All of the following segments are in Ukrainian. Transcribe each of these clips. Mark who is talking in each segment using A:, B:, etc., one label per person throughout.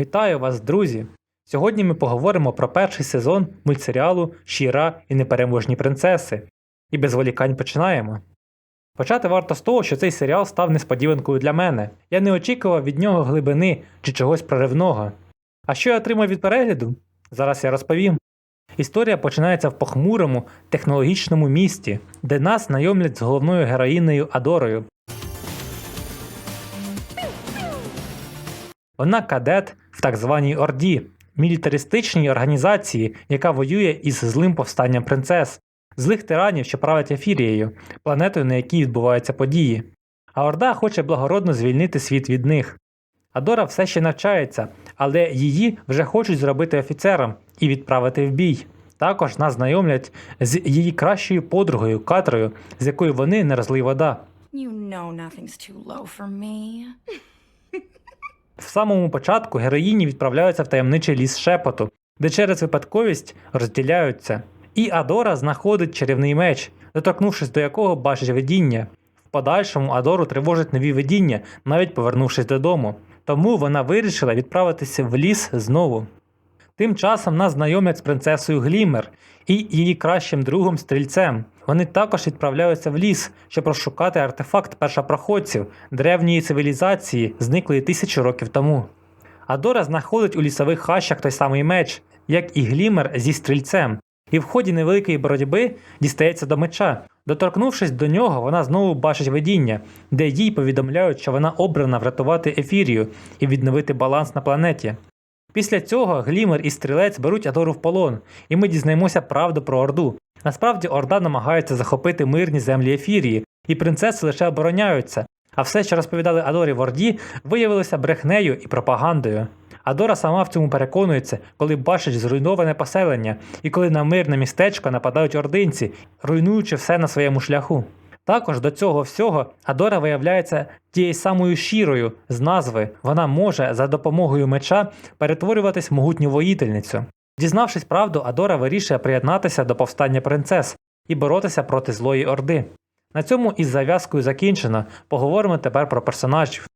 A: Вітаю вас, друзі! Сьогодні ми поговоримо про перший сезон мультсеріалу Щіра і непереможні принцеси. І без волікань починаємо. Почати варто з того, що цей серіал став несподіванкою для мене. Я не очікував від нього глибини чи чогось проривного. А що я отримав від перегляду? Зараз я розповім. Історія починається в похмурому технологічному місті, де нас знайомлять з головною героїнею Адорою. Вона кадет в так званій Орді, мілітаристичній організації, яка воює із злим повстанням принцес, злих тиранів, що правлять Ефірією, планетою, на якій відбуваються події. А Орда хоче благородно звільнити світ від них. Адора все ще навчається, але її вже хочуть зробити офіцером і відправити в бій. Також нас знайомлять з її кращою подругою Катрою, з якою вони не розлий вода.
B: You know nothing's too low for me.
A: В самому початку героїні відправляються в таємничий ліс шепоту, де через випадковість розділяються. І Адора знаходить чарівний меч, доторкнувшись до якого бачить видіння. В подальшому Адору тривожить нові видіння, навіть повернувшись додому. Тому вона вирішила відправитися в ліс знову. Тим часом нас знайомлять з принцесою Глімер і її кращим другом стрільцем. Вони також відправляються в ліс, щоб розшукати артефакт першопроходців древньої цивілізації, зниклої тисячу років тому. Адора знаходить у лісових хащах той самий меч, як і Глімер зі стрільцем, і в ході невеликої боротьби дістається до меча. Доторкнувшись до нього, вона знову бачить видіння, де їй повідомляють, що вона обрана врятувати ефірію і відновити баланс на планеті. Після цього Глімер і стрілець беруть Адору в полон, і ми дізнаємося правду про Орду. Насправді Орда намагається захопити мирні землі Ефірії, і принцеси лише обороняються, а все, що розповідали Адорі в Орді, виявилося брехнею і пропагандою. Адора сама в цьому переконується, коли бачить зруйноване поселення, і коли на мирне містечко нападають ординці, руйнуючи все на своєму шляху. Також до цього всього Адора виявляється тією самою щирою з назви. Вона може за допомогою меча перетворюватись в могутню воїтельницю. Дізнавшись правду, Адора вирішує приєднатися до повстання принцес і боротися проти злої орди. На цьому із зав'язкою закінчено. Поговоримо тепер про персонажів.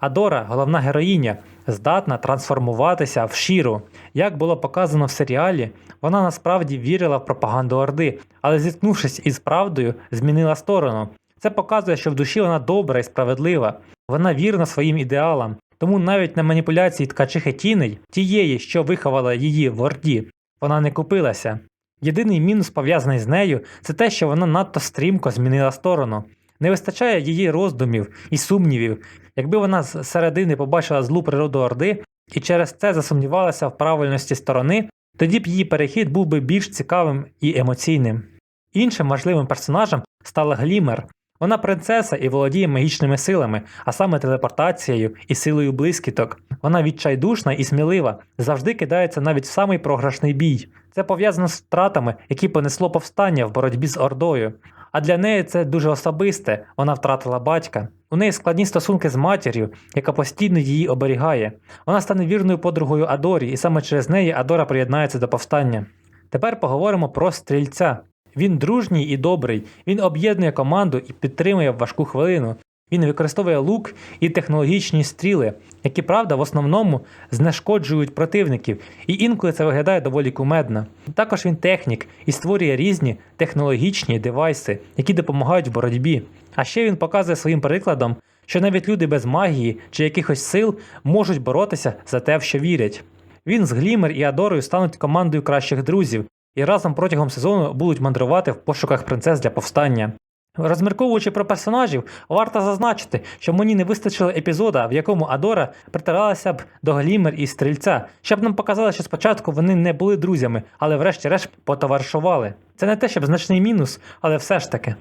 A: Адора, головна героїня, здатна трансформуватися в щиру. Як було показано в серіалі, вона насправді вірила в пропаганду Орди, але зіткнувшись із правдою, змінила сторону. Це показує, що в душі вона добра і справедлива. Вона вірна своїм ідеалам, тому навіть на маніпуляції ткачихи тіней, тієї, що виховала її в Орді, вона не купилася. Єдиний мінус, пов'язаний з нею, це те, що вона надто стрімко змінила сторону. Не вистачає її роздумів і сумнівів, якби вона з середини побачила злу природу Орди і через це засумнівалася в правильності сторони, тоді б її перехід був би більш цікавим і емоційним. Іншим важливим персонажем стала Глімер. Вона принцеса і володіє магічними силами, а саме телепортацією і силою блискіток. Вона відчайдушна і смілива, завжди кидається навіть в самий програшний бій. Це пов'язано з втратами, які понесло повстання в боротьбі з Ордою. А для неї це дуже особисте, вона втратила батька. У неї складні стосунки з матір'ю, яка постійно її оберігає. Вона стане вірною подругою Адорі, і саме через неї Адора приєднається до повстання. Тепер поговоримо про стрільця. Він дружній і добрий, він об'єднує команду і підтримує в важку хвилину. Він використовує лук і технологічні стріли, які, правда, в основному знешкоджують противників, і інколи це виглядає доволі кумедно. Також він технік і створює різні технологічні девайси, які допомагають в боротьбі. А ще він показує своїм прикладом, що навіть люди без магії чи якихось сил можуть боротися за те, в що вірять. Він з Глімер і Адорою стануть командою кращих друзів і разом протягом сезону будуть мандрувати в пошуках принцес для повстання. Розмірковуючи про персонажів, варто зазначити, що мені не вистачило епізода, в якому Адора притиралася б до Глімер і стрільця, щоб нам показали, що спочатку вони не були друзями, але врешті-решт потоваришували. Це не те, щоб значний мінус, але все ж таки.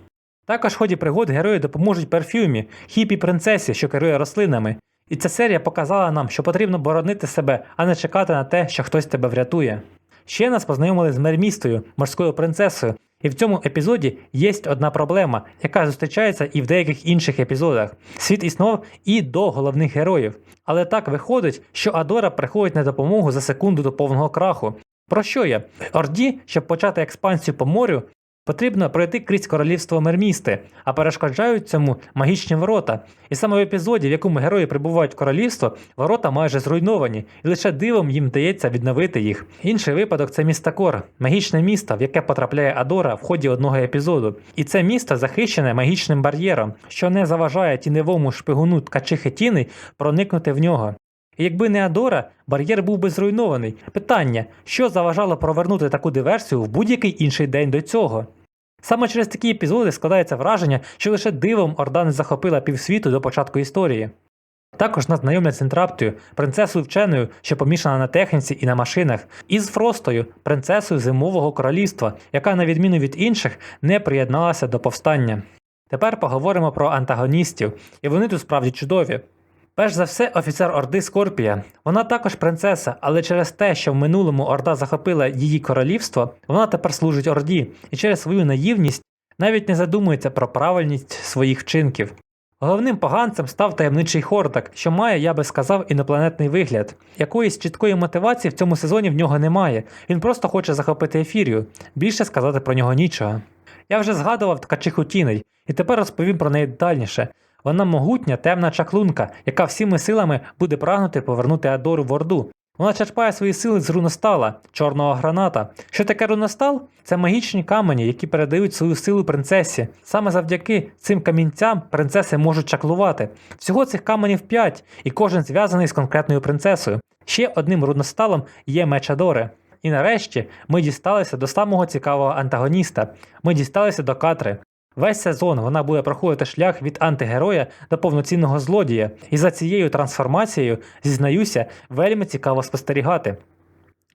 A: Також в ході пригод герої допоможуть перфюмі, хіпі принцесі, що керує рослинами. І ця серія показала нам, що потрібно боронити себе, а не чекати на те, що хтось тебе врятує. Ще нас познайомили з Мермістою, морською принцесою, і в цьому епізоді є одна проблема, яка зустрічається і в деяких інших епізодах. Світ існував і до головних героїв. Але так виходить, що Адора приходить на допомогу за секунду до повного краху. Про що я? Орді, щоб почати експансію по морю, Потрібно пройти крізь королівство Мермісти, а перешкоджають цьому магічні ворота. І саме в епізоді, в якому герої прибувають в королівство, ворота майже зруйновані, і лише дивом їм вдається відновити їх. Інший випадок це містакор, магічне місто, в яке потрапляє Адора в ході одного епізоду. І це місто захищене магічним бар'єром, що не заважає тіневому шпигуну ткачихи Тіни проникнути в нього. І якби не Адора, бар'єр був би зруйнований. Питання, що заважало провернути таку диверсію в будь-який інший день до цього? Саме через такі епізоди складається враження, що лише дивом Орда не захопила півсвіту до початку історії. Також нас знайомлять з Інтраптою, принцесою вченою, що помішана на техніці і на машинах, і з Фростою, принцесою зимового королівства, яка, на відміну від інших, не приєдналася до повстання. Тепер поговоримо про антагоністів, і вони тут справді чудові. Перш за все, офіцер Орди Скорпія. Вона також принцеса, але через те, що в минулому Орда захопила її королівство, вона тепер служить Орді і через свою наївність навіть не задумується про правильність своїх вчинків. Головним поганцем став таємничий Хордак, що має, я би сказав, інопланетний вигляд. Якоїсь чіткої мотивації в цьому сезоні в нього немає. Він просто хоче захопити ефірію. Більше сказати про нього нічого. Я вже згадував ткачиху тіней, і тепер розповім про неї детальніше. Вона могутня темна чаклунка, яка всіми силами буде прагнути повернути Адору в Орду. Вона черпає свої сили з руностала, чорного граната. Що таке руностал? Це магічні камені, які передають свою силу принцесі. Саме завдяки цим камінцям принцеси можуть чаклувати. Всього цих каменів 5, і кожен зв'язаний з конкретною принцесою. Ще одним руносталом є меч Адори. І нарешті ми дісталися до самого цікавого антагоніста. Ми дісталися до Катри. Весь сезон вона буде проходити шлях від антигероя до повноцінного злодія, і за цією трансформацією, зізнаюся, вельми цікаво спостерігати.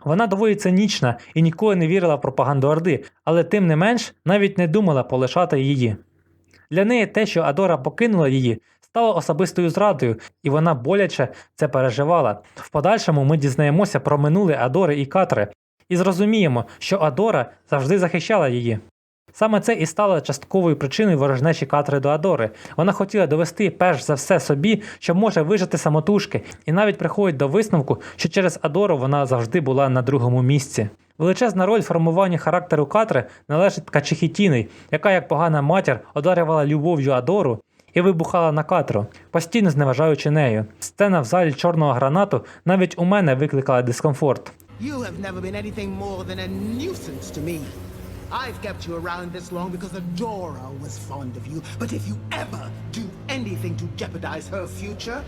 A: Вона доволі цинічна і ніколи не вірила в пропаганду Орди, але тим не менш навіть не думала полишати її. Для неї те, що Адора покинула її, стало особистою зрадою, і вона боляче це переживала. В подальшому ми дізнаємося про минуле Адори і Катри, і зрозуміємо, що Адора завжди захищала її. Саме це і стало частковою причиною ворожнечі Катри до Адори. Вона хотіла довести перш за все собі, що може вижити самотужки, і навіть приходить до висновку, що через Адору вона завжди була на другому місці. Величезна роль формування характеру Катри належить Ткачихі Тіни, яка, як погана матір, одарювала любов'ю Адору і вибухала на Катру, постійно зневажаючи нею. Сцена в залі чорного гранату навіть у мене викликала дискомфорт.
C: You have never been anything more than a nuisance to me. I've kept you around this long because Adora was fond of you. But if you ever do anything to jeopardize her future,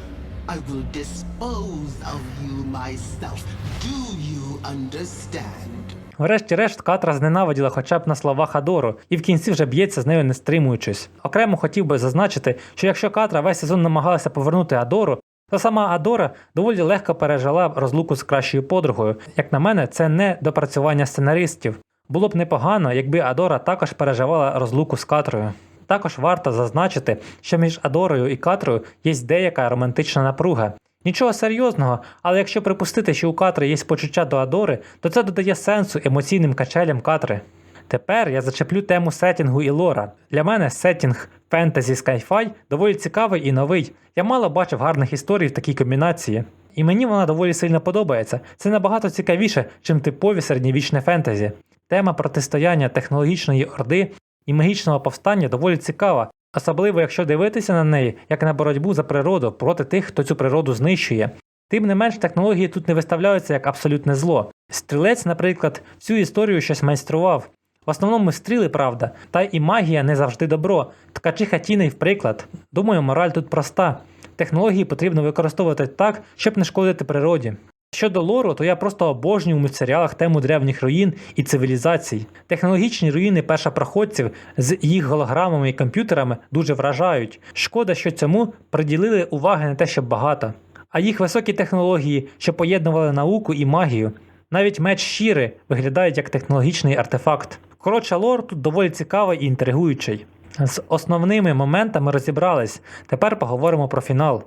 C: I will dispose of you myself. Do you understand?
A: Врешті-решт Катра зненавиділа хоча б на словах Адору, і в кінці вже б'ється з нею не стримуючись. Окремо хотів би зазначити, що якщо Катра весь сезон намагалася повернути Адору, то сама Адора доволі легко пережила розлуку з кращою подругою. Як на мене, це не допрацювання сценаристів. Було б непогано, якби Адора також переживала розлуку з Катрою. Також варто зазначити, що між Адорою і Катрою є деяка романтична напруга. Нічого серйозного, але якщо припустити, що у Катри є почуття до Адори, то це додає сенсу емоційним качелям Катри. Тепер я зачеплю тему сеттінгу і лора. Для мене сеттінг фентезі скайфай доволі цікавий і новий. Я мало бачив гарних історій в такій комбінації. І мені вона доволі сильно подобається. Це набагато цікавіше, чим типові середньовічне фентезі. Тема протистояння технологічної орди і магічного повстання доволі цікава, особливо якщо дивитися на неї як на боротьбу за природу проти тих, хто цю природу знищує. Тим не менш, технології тут не виставляються як абсолютне зло. Стрілець, наприклад, всю історію щось майстрував. В основному стріли, правда, та і магія не завжди добро. Ткачиха тіней, в приклад. Думаю, мораль тут проста. Технології потрібно використовувати так, щоб не шкодити природі. Щодо лору, то я просто обожнюю в мультсеріалах тему древніх руїн і цивілізацій. Технологічні руїни першопроходців з їх голограмами і комп'ютерами дуже вражають. Шкода, що цьому приділили уваги не те, щоб багато. А їх високі технології, що поєднували науку і магію. Навіть меч щіри виглядають як технологічний артефакт. Коротше, лор тут доволі цікавий і інтригуючий. З основними моментами розібрались. Тепер поговоримо про фінал.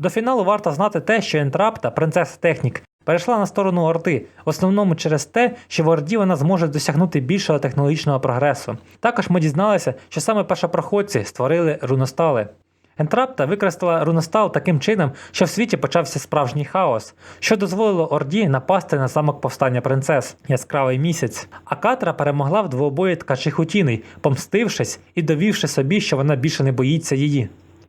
A: До фіналу варто знати те, що Ентрапта, принцеса Технік, перейшла на сторону Орди, в основному через те, що в Орді вона зможе досягнути більшого технологічного прогресу. Також ми дізналися, що саме першопроходці створили руностали. Ентрапта використала руностал таким чином, що в світі почався справжній хаос, що дозволило Орді напасти на замок повстання принцес яскравий місяць. А Катра перемогла в двобої ткачих утіней, помстившись і довівши собі, що вона більше не боїться її.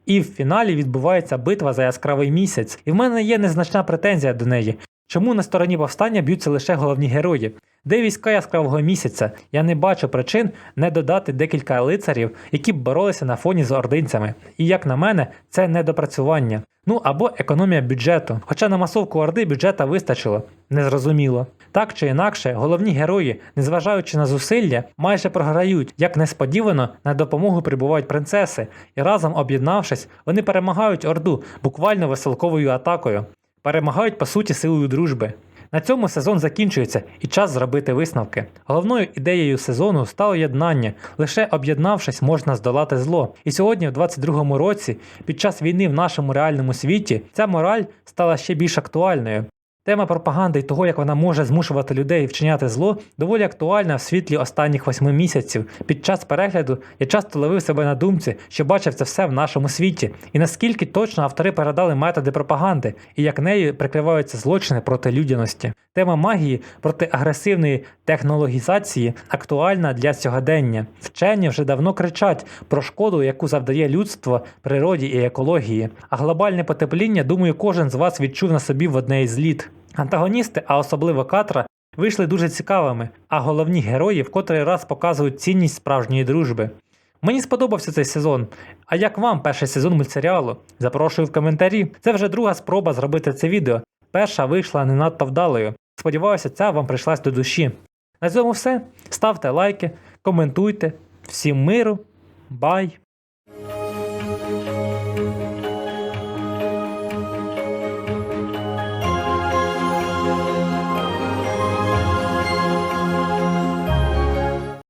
A: І в фіналі відбувається битва за яскравий місяць, і в мене є незначна претензія до неї. Чому на стороні повстання б'ються лише головні герої? Де війська яскравого місяця? Я не бачу причин не додати декілька лицарів, які б боролися на фоні з ординцями. І як на мене, це недопрацювання. Ну або економія бюджету. Хоча на масовку Орди бюджета вистачило. Незрозуміло. Так чи інакше, головні герої, незважаючи на зусилля, майже програють, як несподівано на допомогу прибувають принцеси, і разом об'єднавшись, вони перемагають Орду буквально веселковою атакою. Перемагають по суті силою дружби. На цьому сезон закінчується і час зробити висновки. Головною ідеєю сезону стало єднання. Лише об'єднавшись, можна здолати зло. І сьогодні, в 22-му році, під час війни в нашому реальному світі, ця мораль стала ще більш актуальною. Тема пропаганди і того, як вона може змушувати людей вчиняти зло, доволі актуальна в світлі останніх восьми місяців. Під час перегляду я часто ловив себе на думці, що бачив це все в нашому світі, і наскільки точно автори передали методи пропаганди і як нею прикриваються злочини проти людяності. Тема магії проти агресивної технологізації актуальна для сьогодення. Вчені вже давно кричать про шкоду, яку завдає людство природі і екології. А глобальне потепління, думаю, кожен з вас відчув на собі в одне із літ. Антагоністи, а особливо Катра, вийшли дуже цікавими, а головні герої в котрий раз показують цінність справжньої дружби. Мені сподобався цей сезон. А як вам перший сезон мультсеріалу? Запрошую в коментарі. Це вже друга спроба зробити це відео. Перша вийшла не надто вдалою. Сподіваюся, ця вам прийшлась до душі. На цьому все. Ставте лайки, коментуйте. Всім миру, бай!